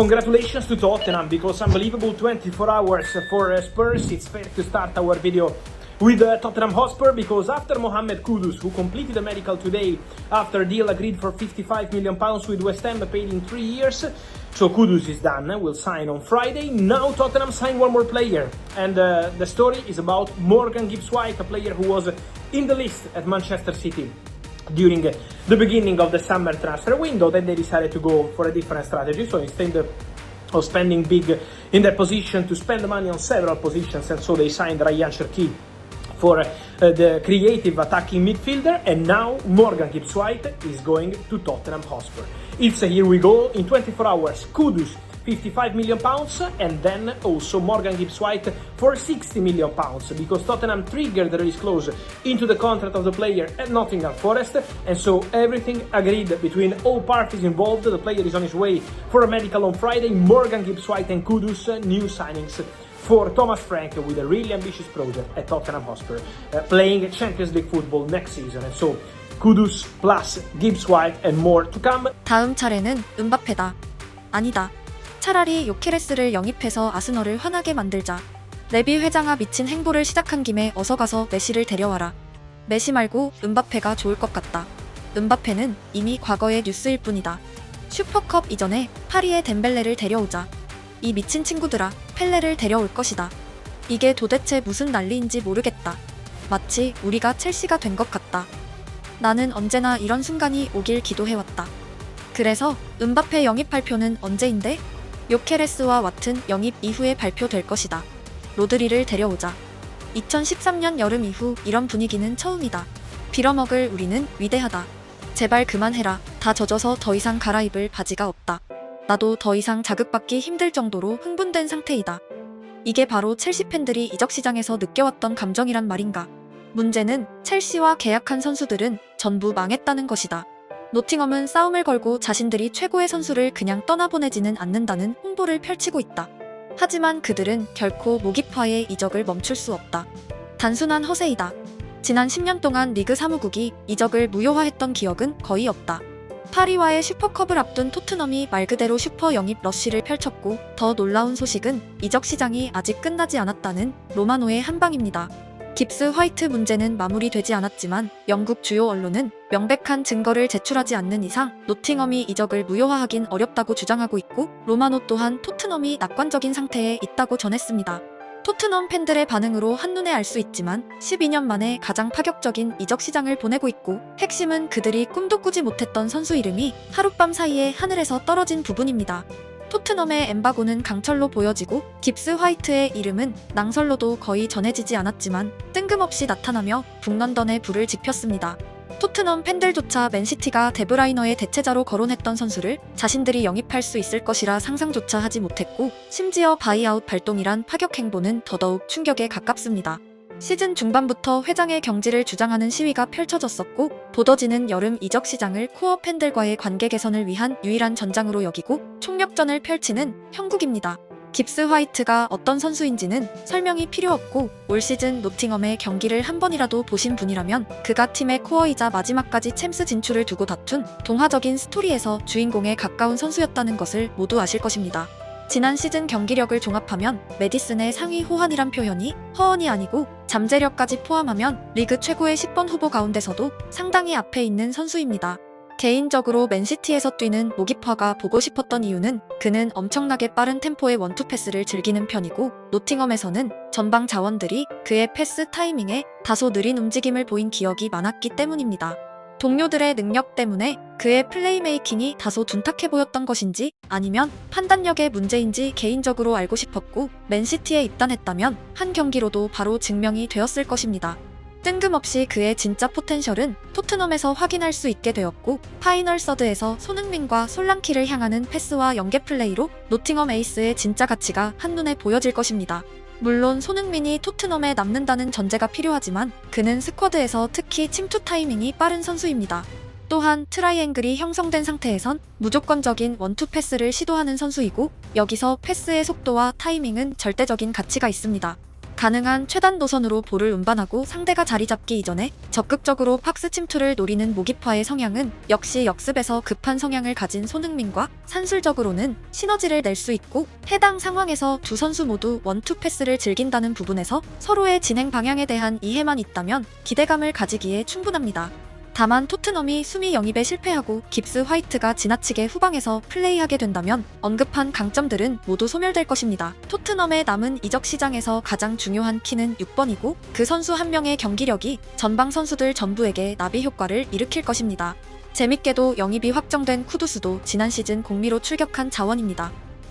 congratulations to Tottenham because unbelievable 24 hours for uh, Spurs. It's fair to start our video with uh, Tottenham Hotspur because after Mohamed Kudus, who completed the medical today after a deal agreed for 55 million pounds with West Ham paid in three years, so Kudus is done. Will sign on Friday. Now Tottenham signed one more player, and uh, the story is about Morgan Gibbs White, a player who was in the list at Manchester City during the beginning of the summer transfer window. Then they decided to go for a different strategy. So instead of spending big in their position to spend money on several positions, and so they signed Ryan Cherki for uh, the creative attacking midfielder. And now Morgan Gibbs White is going to Tottenham Hotspur. It's a here we go in 24 hours. Kudus. 55 million pounds and then also Morgan Gibbs White for 60 million pounds because Tottenham triggered the release clause into the contract of the player at Nottingham Forest and so everything agreed between all parties involved. The player is on his way for a medical on Friday. Morgan Gibbs White and Kudus uh, new signings for Thomas Frank with a really ambitious project at Tottenham Hotspur uh, playing Champions League football next season and so Kudus plus Gibbs White and more to come. 다음 차례는 은바페다. 아니다. 차라리 요케레스를 영입해서 아스널을 화나게 만들자. 레비 회장아 미친 행보를 시작한 김에 어서 가서 메시를 데려와라. 메시 말고 은바페가 좋을 것 같다. 은바페는 이미 과거의 뉴스일 뿐이다. 슈퍼컵 이전에 파리에 덴벨레를 데려오자. 이 미친 친구들아, 펠레를 데려올 것이다. 이게 도대체 무슨 난리인지 모르겠다. 마치 우리가 첼시가 된 것 같다. 나는 언제나 이런 순간이 오길 기도해왔다. 그래서 은바페 영입 발표는 언제인데? 요케레스와 와튼 영입 이후에 발표될 것이다. 로드리를 데려오자. 2013년 여름 이후 이런 분위기는 처음이다. 빌어먹을 우리는 위대하다. 제발 그만해라. 다 젖어서 더 이상 갈아입을 바지가 없다. 나도 더 이상 자극받기 힘들 정도로 흥분된 상태이다. 이게 바로 첼시 팬들이 이적 시장에서 느껴왔던 감정이란 말인가. 문제는 첼시와 계약한 선수들은 전부 망했다는 것이다. 노팅엄은 싸움을 걸고 자신들이 최고의 선수를 그냥 떠나보내지는 않는다는 홍보를 펼치고 있다. 하지만 그들은 결코 모기파의 이적을 멈출 수 없다. 단순한 허세이다. 지난 10년 동안 리그 사무국이 이적을 무효화했던 기억은 거의 없다. 파리와의 슈퍼컵을 앞둔 토트넘이 말 그대로 슈퍼 영입 러쉬를 펼쳤고 더 놀라운 소식은 이적 시장이 아직 끝나지 않았다는 로마노의 한방입니다. 깁스 화이트 문제는 마무리되지 않았지만 영국 주요 언론은 명백한 증거를 제출하지 않는 이상 노팅엄이 이적을 무효화하긴 어렵다고 주장하고 있고 로마노 또한 토트넘이 낙관적인 상태에 있다고 전했습니다. 토트넘 팬들의 반응으로 한눈에 알 수 있지만 12년 만에 가장 파격적인 이적 시장을 보내고 있고 핵심은 그들이 꿈도 꾸지 못했던 선수 이름이 하룻밤 사이에 하늘에서 떨어진 부분입니다. 토트넘의 엠바고는 강철로 보여지고 깁스 화이트의 이름은 낭설로도 거의 전해지지 않았지만 뜬금없이 나타나며 북런던에 불을 지폈습니다. 토트넘 팬들조차 맨시티가 데브라이너의 대체자로 거론했던 선수를 자신들이 영입할 수 있을 것이라 상상조차 하지 못했고 심지어 바이아웃 발동이란 파격 행보는 더더욱 충격에 가깝습니다. 시즌 중반부터 회장의 경지를 주장하는 시위가 펼쳐졌었고 보더지는 여름 이적 시장을 코어 팬들과의 관계 개선을 위한 유일한 전장으로 여기고 총력전을 펼치는 형국입니다. 깁스 화이트가 어떤 선수인지는 설명이 필요 없고 올 시즌 노팅엄의 경기를 한 번이라도 보신 분이라면 그가 팀의 코어이자 마지막까지 챔스 진출을 두고 다툰 동화적인 스토리에서 주인공에 가까운 선수였다는 것을 모두 아실 것입니다. 지난 시즌 경기력을 종합하면 메디슨의 상위 호환이란 표현이 허언이 아니고 잠재력까지 포함하면 리그 최고의 10번 후보 가운데서도 상당히 앞에 있는 선수입니다. 개인적으로 맨시티에서 뛰는 모기파가 보고 싶었던 이유는 그는 엄청나게 빠른 템포의 원투 패스를 즐기는 편이고 노팅엄에서는 전방 자원들이 그의 패스 타이밍에 다소 느린 움직임을 보인 기억이 많았기 때문입니다. 동료들의 능력 때문에 그의 플레이메이킹이 다소 둔탁해 보였던 것인지 아니면 판단력의 문제인지 개인적으로 알고 싶었고 맨시티에 입단했다면 한 경기로도 바로 증명이 되었을 것입니다. 뜬금없이 그의 진짜 포텐셜은 토트넘에서 확인할 수 있게 되었고 파이널 서드에서 손흥민과 솔랑키를 향하는 패스와 연계 플레이로 노팅엄 에이스의 진짜 가치가 한눈에 보여질 것입니다. 물론 손흥민이 토트넘에 남는다는 전제가 필요하지만 그는 스쿼드에서 특히 침투 타이밍이 빠른 선수입니다. 또한 트라이앵글이 형성된 상태에선 무조건적인 원투 패스를 시도하는 선수이고 여기서 패스의 속도와 타이밍은 절대적인 가치가 있습니다. 가능한 최단 노선으로 볼을 운반하고 상대가 자리 잡기 이전에 적극적으로 박스 침투를 노리는 모기파의 성향은 역시 역습에서 급한 성향을 가진 손흥민과 산술적으로는 시너지를 낼 수 있고 해당 상황에서 두 선수 모두 원투 패스를 즐긴다는 부분에서 서로의 진행 방향에 대한 이해만 있다면 기대감을 가지기에 충분합니다. 다만 토트넘이 수미 영입에 실패하고 깁스 화이트가 지나치게 후방에서 플레이하게 된다면 언급한 강점들은 모두 소멸될 것입니다. 토트넘의 남은 이적 시장에서 가장 중요한 키는 6번이고 그 선수 한 명의 경기력이 전방 선수들 전부에게 나비 효과를 일으킬 것입니다. 재밌게도 영입이 확정된 쿠두스도 지난 시즌 공미로 출격한 자원입니다.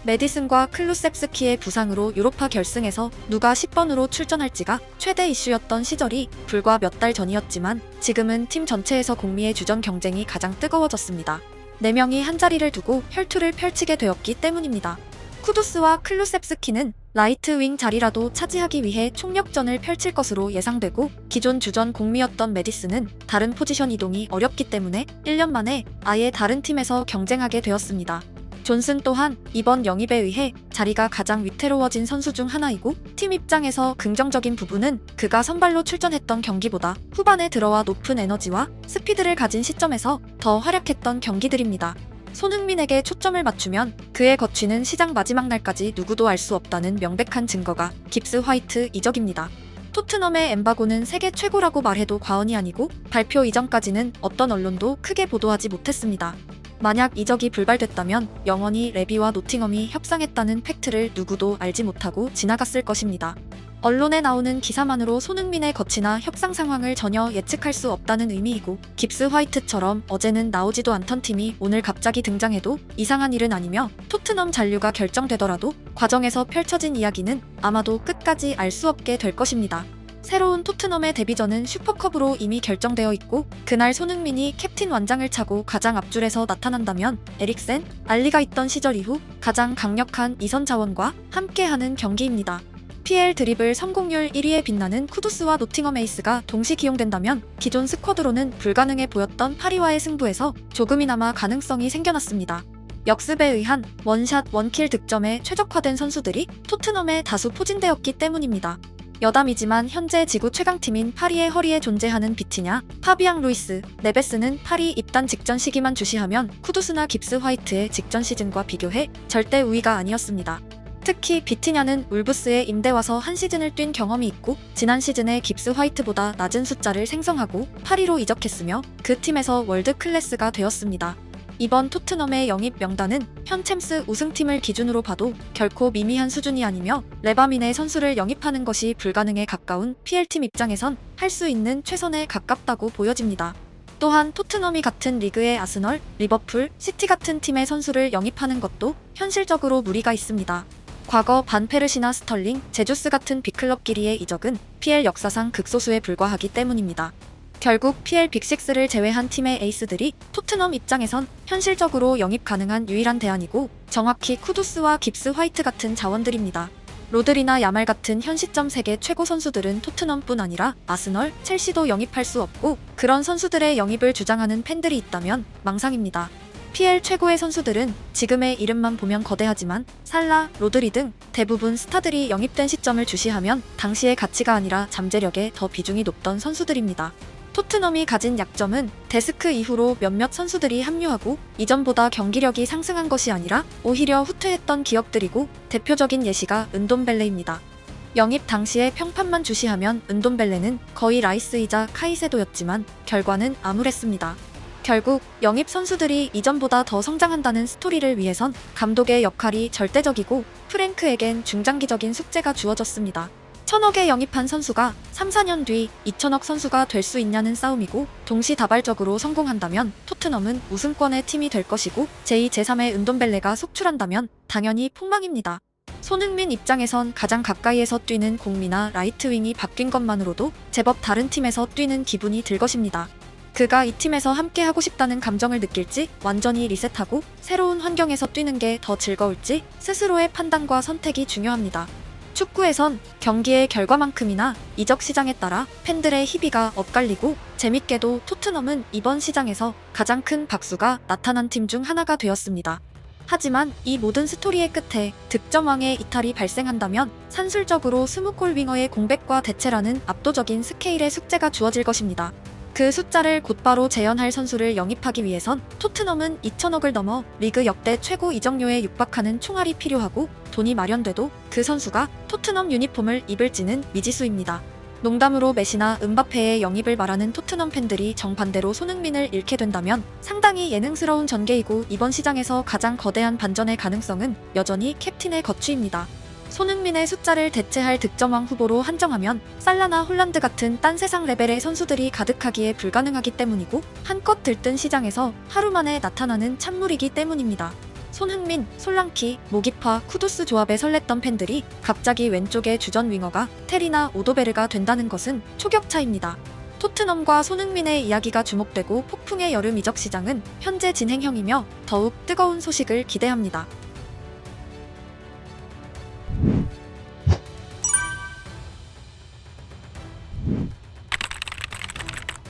메디슨과 클루셉스키의 부상으로 유로파 결승에서 누가 10번으로 출전할지가 최대 이슈였던 시절이 불과 몇 달 전이었지만 지금은 팀 전체에서 공미의 주전 경쟁이 가장 뜨거워졌습니다. 4명이 한 자리를 두고 혈투를 펼치게 되었기 때문입니다. 쿠두스와 클루셉스키는 라이트 윙 자리라도 차지하기 위해 총력전을 펼칠 것으로 예상되고 기존 주전 공미였던 메디슨은 다른 포지션 이동이 어렵기 때문에 1년 만에 아예 다른 팀에서 경쟁하게 되었습니다. 존슨 또한 이번 영입에 의해 자리가 가장 위태로워진 선수 중 하나이고 팀 입장에서 긍정적인 부분은 그가 선발로 출전했던 경기보다 후반에 들어와 높은 에너지와 스피드를 가진 시점에서 더 활약했던 경기들입니다. 손흥민에게 초점을 맞추면 그의 거취는 시장 마지막 날까지 누구도 알 수 없다는 명백한 증거가 깁스 화이트 이적입니다. 토트넘의 엠바고는 세계 최고라고 말해도 과언이 아니고 발표 이전까지는 어떤 언론도 크게 보도하지 못했습니다. 만약 이적이 불발됐다면 영원히 레비와 노팅엄이 협상했다는 팩트를 누구도 알지 못하고 지나갔을 것입니다. 언론에 나오는 기사만으로 손흥민의 거치나 협상 상황을 전혀 예측할 수 없다는 의미이고 깁스 화이트처럼 어제는 나오지도 않던 팀이 오늘 갑자기 등장해도 이상한 일은 아니며 토트넘 잔류가 결정되더라도 과정에서 펼쳐진 이야기는 아마도 끝까지 알 수 없게 될 것입니다. 새로운 토트넘의 데뷔전은 슈퍼컵으로 이미 결정되어 있고 그날 손흥민이 캡틴 완장을 차고 가장 앞줄에서 나타난다면 에릭센, 알리가 있던 시절 이후 가장 강력한 이선 자원과 함께하는 경기입니다. PL 드리블 성공률 1위에 빛나는 쿠두스와 노팅엄 에이스가 동시 기용된다면 기존 스쿼드로는 불가능해 보였던 파리와의 승부에서 조금이나마 가능성이 생겨났습니다. 역습에 의한 원샷 원킬 득점에 최적화된 선수들이 토트넘에 다수 포진되었기 때문입니다. 여담이지만 현재 지구 최강팀인 파리의 허리에 존재하는 비티냐, 파비앙 루이스, 네베스는 파리 입단 직전 시기만 주시하면 쿠두스나 깁스 화이트의 직전 시즌과 비교해 절대 우위가 아니었습니다. 특히 비티냐는 울브스에 임대 와서 한 시즌을 뛴 경험이 있고 지난 시즌에 깁스 화이트보다 낮은 숫자를 생성하고 파리로 이적했으며 그 팀에서 월드 클래스가 되었습니다. 이번 토트넘의 영입 명단은 현 챔스 우승팀을 기준으로 봐도 결코 미미한 수준이 아니며 레바민의 선수를 영입하는 것이 불가능에 가까운 PL팀 입장에선 할 수 있는 최선에 가깝다고 보여집니다. 또한 토트넘이 같은 리그의 아스널, 리버풀, 시티 같은 팀의 선수를 영입하는 것도 현실적으로 무리가 있습니다. 과거 반페르시나 스털링, 제주스 같은 빅클럽끼리의 이적은 PL 역사상 극소수에 불과하기 때문입니다. 결국 PL 빅6를 제외한 팀의 에이스들이 토트넘 입장에선 현실적으로 영입 가능한 유일한 대안이고 정확히 쿠두스와 깁스 화이트 같은 자원들입니다. 로드리나 야말 같은 현 시점 세계 최고 선수들은 토트넘뿐 아니라 아스널, 첼시도 영입할 수 없고 그런 선수들의 영입을 주장하는 팬들이 있다면 망상입니다. PL 최고의 선수들은 지금의 이름만 보면 거대하지만 살라, 로드리 등 대부분 스타들이 영입된 시점을 주시하면 당시의 가치가 아니라 잠재력에 더 비중이 높던 선수들입니다. 토트넘이 가진 약점은 데스크 이후로 몇몇 선수들이 합류하고 이전보다 경기력이 상승한 것이 아니라 오히려 후퇴했던 기업들이고 대표적인 예시가 은돈벨레입니다. 영입 당시에 평판만 주시하면 은돈벨레는 거의 라이스이자 카이세도였지만 결과는 암울했습니다. 결국 영입 선수들이 이전보다 더 성장한다는 스토리를 위해선 감독의 역할이 절대적이고 프랭크에겐 중장기적인 숙제가 주어졌습니다. 천억에 영입한 선수가 3, 4년 뒤 2천억 선수가 될 수 있냐는 싸움이고 동시다발적으로 성공한다면 토트넘은 우승권의 팀이 될 것이고 제2, 제3의 은돈벨레가 속출한다면 당연히 폭망입니다. 손흥민 입장에선 가장 가까이에서 뛰는 공미나 라이트윙이 바뀐 것만으로도 제법 다른 팀에서 뛰는 기분이 들 것입니다. 그가 이 팀에서 함께 하고 싶다는 감정을 느낄지 완전히 리셋하고 새로운 환경에서 뛰는 게 더 즐거울지 스스로의 판단과 선택이 중요합니다. 축구에선 경기의 결과만큼이나 이적 시장에 따라 팬들의 희비가 엇갈리고 재밌게도 토트넘은 이번 시장에서 가장 큰 박수가 나타난 팀 중 하나가 되었습니다. 하지만 이 모든 스토리의 끝에 득점왕의 이탈이 발생한다면 산술적으로 20골 윙어의 공백과 대체라는 압도적인 스케일의 숙제가 주어질 것입니다. 그 숫자를 곧바로 재현할 선수를 영입하기 위해선 토트넘은 2천억을 넘어 리그 역대 최고 이적료에 육박하는 총알이 필요하고 돈이 마련돼도 그 선수가 토트넘 유니폼을 입을지는 미지수입니다. 농담으로 메시나 은바페의 영입을 말하는 토트넘 팬들이 정반대로 손흥민을 잃게 된다면 상당히 예능스러운 전개이고 이번 시장에서 가장 거대한 반전의 가능성은 여전히 캡틴의 거취입니다. 손흥민의 숫자를 대체할 득점왕 후보로 한정하면 살라나 홀란드 같은 딴 세상 레벨의 선수들이 가득하기에 불가능하기 때문이고 한껏 들뜬 시장에서 하루 만에 나타나는 찬물이기 때문입니다. 손흥민, 솔랑키, 모기파, 쿠두스 조합에 설렜던 팬들이 갑자기 왼쪽의 주전 윙어가 테리나 오도베르가 된다는 것은 초격차입니다. 토트넘과 손흥민의 이야기가 주목되고 폭풍의 여름 이적 시장은 현재 진행형이며 더욱 뜨거운 소식을 기대합니다.